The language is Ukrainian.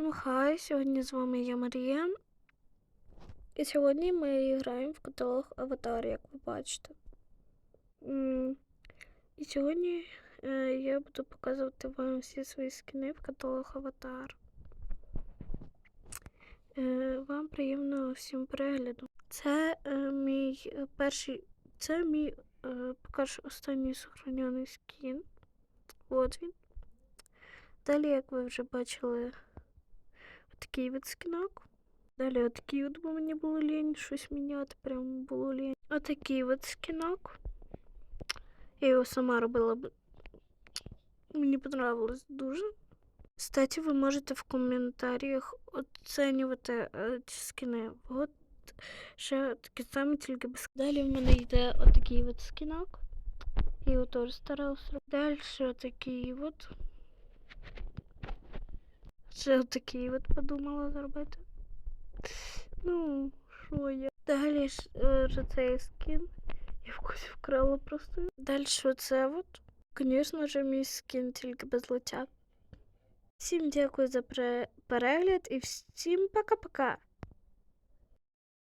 Всім хай, сьогодні з вами я Марія. І сьогодні ми граємо в каталог Аватар, як ви бачите. І сьогодні е, я буду показувати вам всі свої скини в каталог Аватар. Е, Вам приємного всім перегляду. Це е, мій перший, це мій що останній сохранений скін. От він. Далі, як ви вже бачили, такий від скінок. Далі отакий от, бо мені було лінь щось міняти, прям було лінь. Отакий от скінок. Я його сама робила. Мені понравилось дуже. Кстати, ви можете в коментарях оцінювати е, ці скини. От ще такі самі, тільки без. Далі в мене йде отакий от скінок. Я його теж старалася. Далі отакий от. Ще такий от подумала зробити. Ну, що я. Далі ж е, цей скін. Я в когось вкрала просто. Далі оце от. Звісно ж, мій скін тільки без лиця. Всім дякую за перегляд і всім пока-пока.